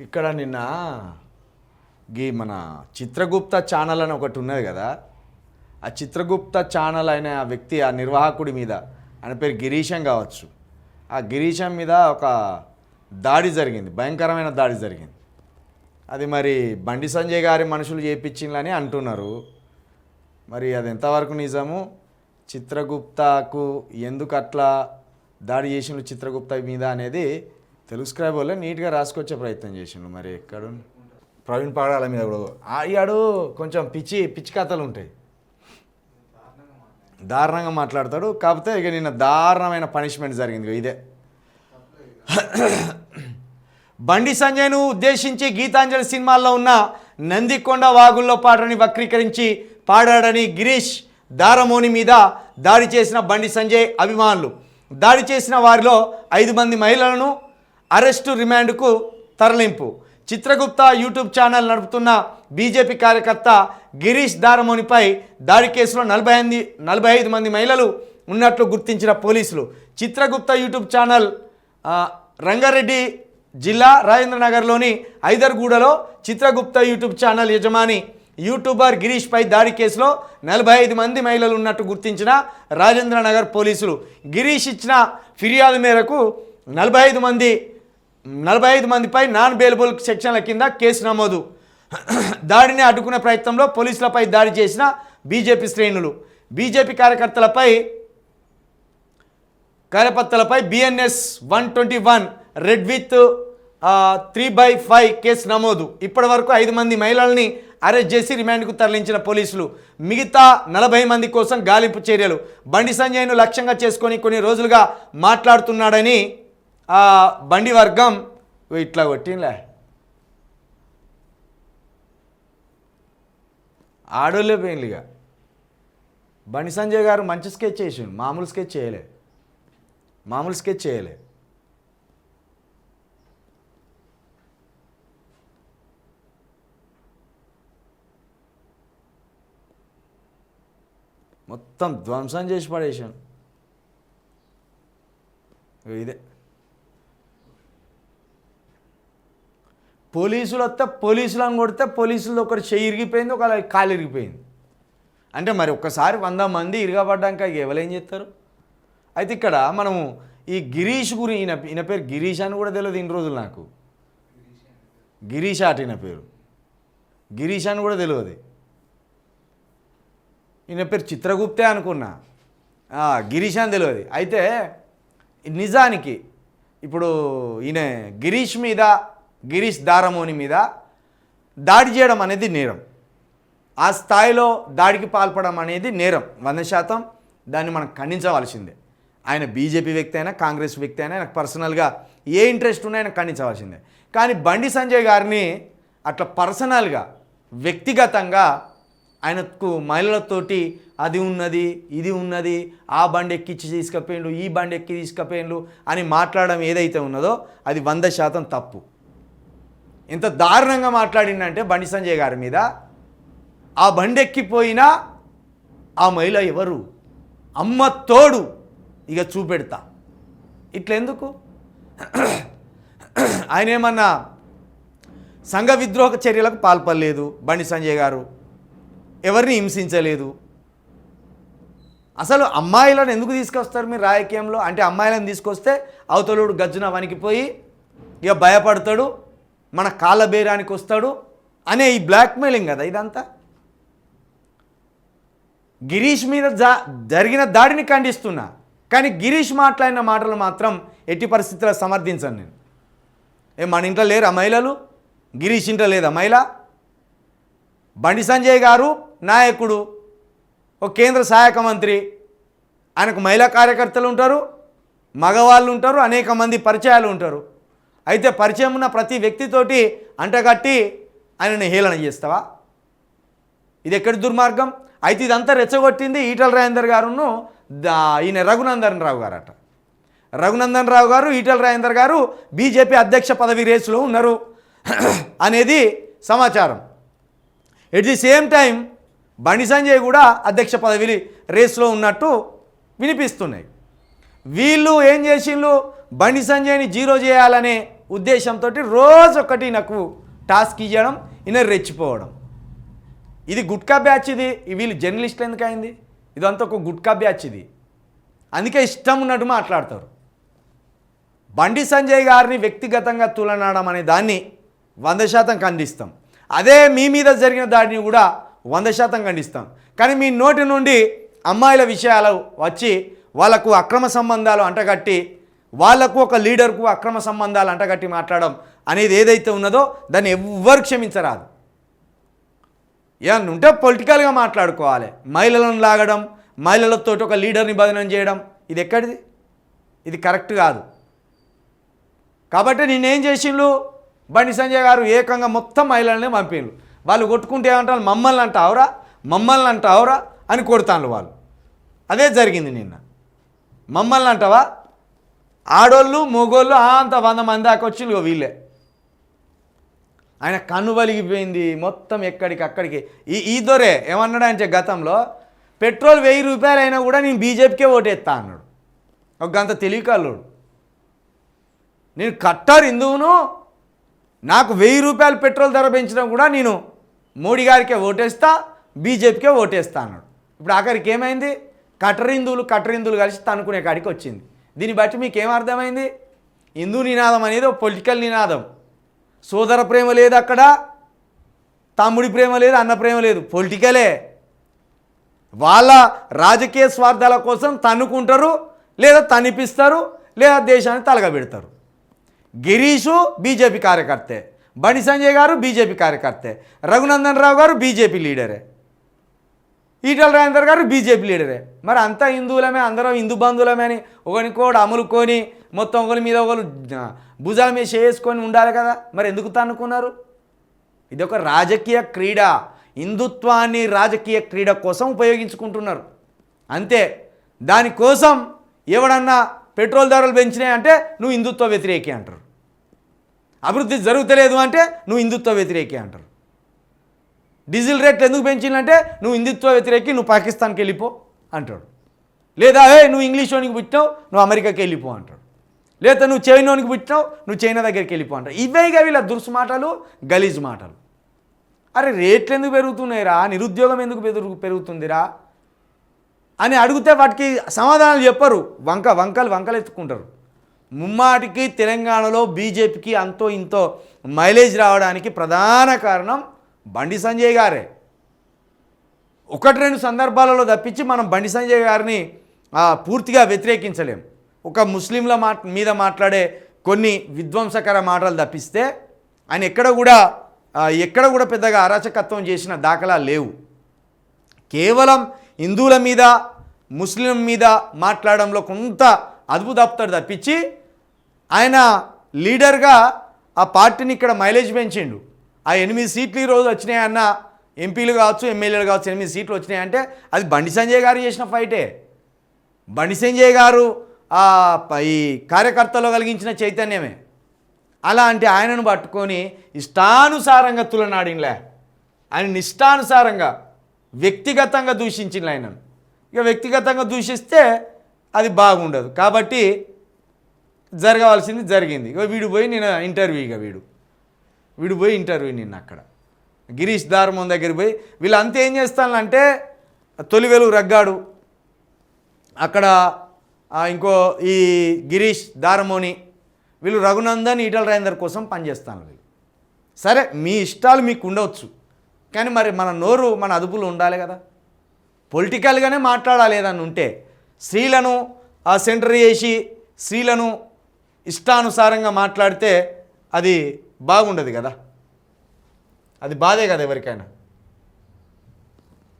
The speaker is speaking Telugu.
ఇక్కడ నిన్న గీ మన చిత్రగుప్త ఛానల్ అని ఒకటి ఉన్నది కదా. ఆ చిత్రగుప్త ఛానల్ అయిన ఆ వ్యక్తి ఆ నిర్వాహకుడి మీద ఆయన పేరు గిరీశం కావచ్చు. ఆ గిరీశం మీద ఒక దాడి జరిగింది భయంకరమైన దాడి జరిగింది. అది మరి బండి సంజయ్ గారి మనుషులు చేపించిందని అంటున్నారు. మరి అది ఎంతవరకు నిజము? చిత్రగుప్తకు ఎందుకు అట్లా దాడి చేసిన చిత్రగుప్త మీద అనేది తెలుగు స్క్రైబ్ వల్ల నీట్గా రాసుకొచ్చే ప్రయత్నం చేసిండు. మరి ఎక్కడ? ప్రవీణ్ పాడాల మీద కూడా. ఆడు కొంచెం పిచ్చి పిచ్చి కథలు ఉంటాయి. దారుణంగా మాట్లాడతాడు. కాకపోతే ఇక నిన్న దారుణమైన పనిష్మెంట్ జరిగింది ఇదే. బండి సంజయ్ను ఉద్దేశించి గీతాంజలి సినిమాల్లో ఉన్న నందికొండ వాగుల్లో పాటని వక్రీకరించి పాడాడని గిరీష్ దారమోని మీద దాడి చేసిన బండి సంజయ్ అభిమానులు. దాడి చేసిన వారిలో ఐదు మంది మహిళలను అరెస్టు రిమాండ్కు తరలింపు. చిత్రగుప్త యూట్యూబ్ ఛానల్ నడుపుతున్న బీజేపీ కార్యకర్త గిరీష్ దారమోనిపై దాడి కేసులో నలభై ఎనిమిది నలభై ఐదు మంది మహిళలు ఉన్నట్లు గుర్తించిన పోలీసులు. చిత్రగుప్త యూట్యూబ్ ఛానల్ రంగారెడ్డి జిల్లా రాజేంద్రనగర్లోని ఐదర్గూడలో చిత్రగుప్త యూట్యూబ్ ఛానల్ యజమాని యూట్యూబర్ గిరీష్పై దాడి కేసులో నలభై ఐదు మంది మహిళలు ఉన్నట్టు గుర్తించిన రాజేంద్రనగర్ పోలీసులు. గిరీష్ ఇచ్చిన ఫిర్యాదు మేరకు నలభై ఐదు మంది నలభై ఐదు మందిపై నాన్ బెయిలబుల్ సెక్షన్ల కింద కేసు నమోదు. దాడిని అడ్డుకునే ప్రయత్నంలో పోలీసులపై దాడి చేసిన బీజేపీ శ్రేణులు. బీజేపీ కార్యకర్తలపై కార్యకర్తలపై BNS one twenty one read with three by five case నమోదు. ఇప్పటి వరకు ఐదు మంది మహిళల్ని అరెస్ట్ చేసి రిమాండ్కు తరలించిన పోలీసులు. మిగతా నలభై మంది కోసం గాలింపు చర్యలు. బండి సంజయ్ను లక్ష్యంగా చేసుకొని కొన్ని రోజులుగా మాట్లాడుతున్నాడని ఆ, బండి వర్గం ఇట్లా కొట్టింలే ఆడోళ్ళే ఇక బండి సంజయ్ గారు మంచి స్కెచ్ చేసిండు మామూలు స్కెచ్ చేయలే. మామూలు స్కెచ్ చేయలే. మొత్తం ధ్వంసం చేసి పడేసాను ఇదే. పోలీసులు వస్తే పోలీసులను కొడితే పోలీసులు ఒకటి చెయ్యి ఇరిగిపోయింది ఒక కాలు ఇరిగిపోయింది. అంటే మరి ఒక్కసారి వంద మంది ఇరగబడ్డాక ఎవరేం చేస్తారు? అయితే ఇక్కడ మనము ఈ గిరీష్ గురి ఈయన ఈయన పేరు గిరీష్ అని కూడా తెలియదు ఇన్ని రోజులు నాకు. గిరీష్ ఆట ఈయన పేరు. గిరీష్ అని కూడా తెలియదు ఈయన పేరు చిత్రగుప్తే అనుకున్నా. గిరీష్ అని తెలియదు అయితే నిజానికి ఇప్పుడు ఈయన గిరీష్ మీద గిరీష్ దారమోని మీద దాడి చేయడం అనేది నేరం. ఆ స్థాయిలో దాడికి పాల్పడడం అనేది నేరం. వంద శాతం దాన్ని మనం ఖండించవలసిందే. ఆయన బీజేపీ వ్యక్తి అయినా కాంగ్రెస్ వ్యక్తి అయినా ఆయనకు పర్సనల్గా ఏ ఇంట్రెస్ట్ ఉన్నా ఆయన ఖండించవలసిందే. కానీ బండి సంజయ్ గారిని అట్లా పర్సనల్గా వ్యక్తిగతంగా ఆయనకు మహిళలతోటి అది ఉన్నది ఇది ఉన్నది ఆ బండి ఎక్కిచ్చి తీసుకుపోయిండు ఈ బండి ఎక్కి తీసుకుపోయిండు అని మాట్లాడడం ఏదైతే ఉన్నదో అది వంద శాతం తప్పు. ఇంత దారుణంగా మాట్లాడిందంటే బండి సంజయ్ గారి మీద. ఆ బండెక్కిపోయినా ఆ మహిళ ఎవరు? అమ్మ తోడు. ఇక చూపెడతా. ఇట్లెందుకు? ఆయన ఏమన్నా సంఘ విద్రోహ చర్యలకు పాల్పడలేదు బండి సంజయ్ గారు? ఎవరిని హింసించలేదు? అసలు అమ్మాయిలను ఎందుకు తీసుకొస్తారు మీరు రాజకీయంలో? అంటే అమ్మాయిలను తీసుకొస్తే అవతలుడు గజ్జున వణికిపోయి ఇక భయపడతాడు. మన కాళ్ళ బేరానికి వస్తాడు అనే ఈ బ్లాక్మెయిలింగ్ కదా ఇదంతా? గిరీష్ మీద జా జరిగిన దాడిని ఖండిస్తున్నా. కానీ గిరీష్ మాట్లాడిన మాటలు మాత్రం ఎట్టి పరిస్థితుల్లో సమర్థించను నేను. ఏ మన ఇంట్లో లేరా మహిళలు? గిరీష్ ఇంట్లో లేదా మహిళ? బండి సంజయ్ గారు నాయకుడు ఒక కేంద్ర సహాయక మంత్రి. ఆయనకు మహిళా కార్యకర్తలు ఉంటారు మగవాళ్ళు ఉంటారు అనేక మంది పరిచయాలు ఉంటారు. అయితే పరిచయం ఉన్న ప్రతి వ్యక్తితోటి అంటగట్టి ఆయనని హేళన చేస్తావా? ఇది ఎక్కడి దుర్మార్గం? అయితే ఇదంతా రెచ్చగొట్టింది ఈటల రాజేందర్ గారును ఈయన రఘునందన్ రావు గారట. రఘునందన్ రావు గారు ఈటల రాజేందర్ గారు బీజేపీ అధ్యక్ష పదవి రేసులో ఉన్నారు అనేది సమాచారం. At the same time Bandi Sanjay కూడా అధ్యక్ష పదవి రేస్లో ఉన్నట్టు వినిపిస్తున్నాయి. వీళ్ళు ఏం చేసిండ్రు? బండి సంజయ్ని జీరో చేయాలనే ఉద్దేశంతో రోజు ఒకటి నాకు టాస్క్ ఇవ్వడం ఈయన రెచ్చిపోవడం. ఇది గుట్కా బ్యాచ్ ఇది. వీళ్ళు జర్నలిస్టులు ఎందుకు అయింది ఇదంతా ఒక గుట్కా బ్యాచ్ ఇది. అందుకే ఇష్టం ఉన్నట్టు మాట్లాడతారు. బండి సంజయ్ గారిని వ్యక్తిగతంగా తులనాడడం అనే దాన్ని వంద శాతం ఖండిస్తాం. అదే మీ మీద జరిగిన దాడిని కూడా వంద శాతం ఖండిస్తాం. కానీ మీ నోటి నుండి అమ్మాయిల విషయాలు వచ్చి వాళ్ళకు అక్రమ సంబంధాలు అంటగట్టి వాళ్ళకు ఒక లీడర్కు అక్రమ సంబంధాలు అంటగట్టి మాట్లాడడం అనేది ఏదైతే ఉన్నదో దాన్ని ఎవ్వరు క్షమించరాదు. ఏమన్నా ఉంటే పొలిటికల్గా మాట్లాడుకోవాలి. మహిళలను లాగడం మహిళలతో ఒక లీడర్ని బదనం చేయడం ఇది ఎక్కడిది? ఇది కరెక్ట్ కాదు. కాబట్టి నేనేం చేసిండు బండి సంజయ్ గారు ఏకంగా మొత్తం మహిళలనే పంపిండు వాళ్ళు కొట్టుకుంటే ఏమంటారు? మమ్మల్ని అంటావురా? మమ్మల్ని అంటావురా? అని కొడతాను వాళ్ళు. అదే జరిగింది నిన్న. మమ్మల్ని అంటావా? ఆడోళ్ళు మొగోళ్ళు అంత వంద మంది దాకా వచ్చిండ్రు వీళ్ళే. ఆయన కన్ను వలిగిపోయింది మొత్తం ఎక్కడికి అక్కడికి. ఈ ఈ దొరే ఏమన్నాడు ఆయన గతంలో? పెట్రోల్ వెయ్యి రూపాయలు అయినా కూడా నేను బీజేపీకే ఓటేస్తా అన్నాడు. ఒక గంత తెలియకల్లుడు నేను కట్టారు హిందువును నాకు వెయ్యి రూపాయలు పెట్రోల్ ధర పెంచడం కూడా నేను మోడీ గారికే ఓటేస్తా బీజేపీకే ఓటేస్తా అన్నాడు. ఇప్పుడు ఆఖరికి ఏమైంది? కట్టర్ హిందువులు కలిసి తనుకునే కాడికి వచ్చింది. దీన్ని బట్టి మీకు ఏం అర్థమైంది? హిందూ నినాదం అనేది ఒక పొలిటికల్ నినాదం. సోదర ప్రేమ లేదు అక్కడ తమ్ముడి ప్రేమ లేదు అన్న ప్రేమ లేదు. పొలిటికలే. వాళ్ళ రాజకీయ స్వార్థాల కోసం తన్నుకుంటారు లేదా తనిపిస్తారు లేదా దేశాన్ని తలగబెడతారు. గిరీషు బీజేపీ కార్యకర్తే బండి సంజయ్ గారు బీజేపీ కార్యకర్తే రఘునందన్ రావు గారు బీజేపీ లీడరే. ఈటల రాజేందర్ గారు బీజేపీ లీడరే. మరి అంతా హిందువులమే అందరం హిందూ బంధువులమే అని ఒకరికోడు అమలుకొని మొత్తం ఒకరి మీద ఒకరు భుజాల మీద చేసుకొని ఉండాలి కదా? మరి ఎందుకు తన్నుకున్నారు ఇది ఒక రాజకీయ క్రీడ. హిందుత్వాన్ని రాజకీయ క్రీడ కోసం ఉపయోగించుకుంటున్నారు. అంతే. దానికోసం ఎవడన్నా పెట్రోల్ ధరలు పెంచినాయి అంటే నువ్వు హిందుత్వ వ్యతిరేకి అంటారు. అభివృద్ధి జరుగుతలేదు అంటే నువ్వు హిందుత్వ వ్యతిరేకి అంటారు. డీజిల్ రేట్లు ఎందుకు పెంచిందంటే నువ్వు హిందుత్వ వ్యతిరేకి నువ్వు పాకిస్తాన్కి వెళ్ళిపో అంటాడు. లేదా ఏ నువ్వు ఇంగ్లీష్ వానికి పుట్టినావు నువ్వు అమెరికాకి వెళ్ళిపో అంటాడు. లేదా నువ్వు చైనానికి పుట్టినావు నువ్వు చైనా దగ్గరికి వెళ్ళిపో అంటాడు. ఇవేగా వీళ్ళ దురుసు మాటలు గలీజ్ మాటలు. అరే రేట్లు ఎందుకు పెరుగుతున్నాయిరా నిరుద్యోగం ఎందుకు పెరుగు పెరుగుతుందిరా అని అడిగితే వాటికి సమాధానాలు చెప్పరు. వంక వంకలు వంకలు ఎత్తుకుంటారు ముమ్మాటికి తెలంగాణలో బీజేపీకి అంతో ఇంతో మైలేజ్ రావడానికి ప్రధాన కారణం బండి సంజయ్ గారే. ఒకటి రెండు సందర్భాలలో తప్పించి మనం బండి సంజయ్ గారిని పూర్తిగా వ్యతిరేకించలేం. ఒక ముస్లింల మా మీద మాట్లాడే కొన్ని విధ్వంసకర మాటలు తప్పిస్తే ఆయన ఎక్కడ కూడా ఎక్కడ కూడా పెద్దగా అరాచకత్వం చేసిన దాఖలా లేవు. కేవలం హిందువుల మీద ముస్లిం మీద మాట్లాడడంలో కొంత అదుపు తప్పించి ఆయన లీడర్గా ఆ పార్టీని ఇక్కడ మైలేజ్ పెంచిండు. ఆ ఎనిమిది సీట్లు ఈరోజు వచ్చినాయన్న ఎంపీలు కావచ్చు ఎమ్మెల్యేలు కావచ్చు ఎనిమిది సీట్లు వచ్చినాయంటే అది బండి సంజయ్ గారు చేసిన ఫైటే బండి సంజయ్ గారు ఈ కార్యకర్తలో కలిగించిన చైతన్యమే. అలాంటి ఆయనను పట్టుకొని ఇష్టానుసారంగా తులనాడినలే ఆయన నిష్టానుసారంగా వ్యక్తిగతంగా దూషించిన ఆయనను. ఇక వ్యక్తిగతంగా దూషిస్తే అది బాగుండదు. కాబట్టి జరగవలసింది జరిగింది. ఇక వీడు పోయి నేను ఇంటర్వ్యూ ఇక వీడు. వీడు పోయి ఇంటర్వ్యూ నిన్న అక్కడ. గిరీష్ దారమోన్ దగ్గర పోయి వీళ్ళంతా ఏం చేస్తానంటే తొలి వెలుగు రగ్గాడు. అక్కడ ఇంకో ఈ గిరీష్ దారమోని వీళ్ళు రఘునందన్ ఈటల రాజేందర్ కోసం పనిచేస్తాను వీళ్ళు. సరే మీ ఇష్టాలు మీకు ఉండవచ్చు. కానీ మరి మన నోరు మన అదుపులో ఉండాలి కదా. పొలిటికల్గానే మాట్లాడాలి ఏదన్నా ఉంటే. స్త్రీలను ఆ సెంటర్ చేసి స్త్రీలను ఇష్టానుసారంగా మాట్లాడితే అది బాగుండదు కదా. అది బాధే కదా ఎవరికైనా.